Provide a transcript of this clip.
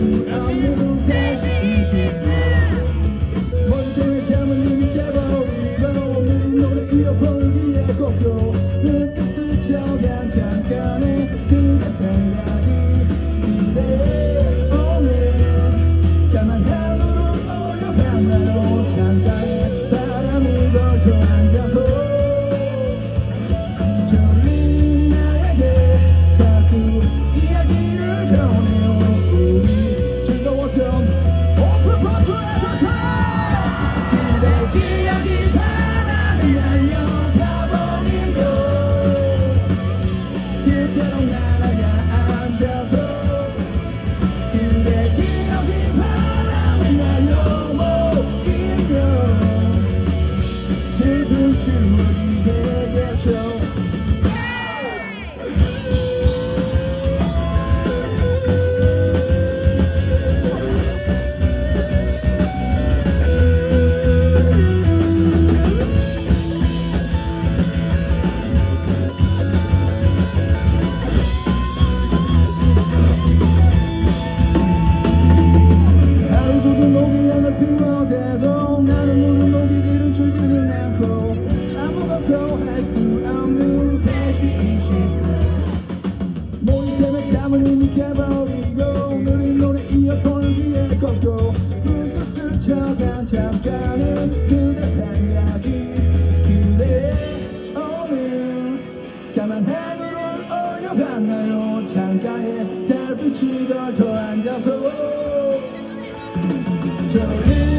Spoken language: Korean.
Gracias. verão 모임 때문에 잠을 이미 깨버리고 오늘이 노래 이어폰을 귀에 꽂고 불도 스쳐간 잠깐은 그대 생각이 그대 오늘 가만 하늘을 올려봤나요? 창가에 달빛이 걸터 앉아서 저를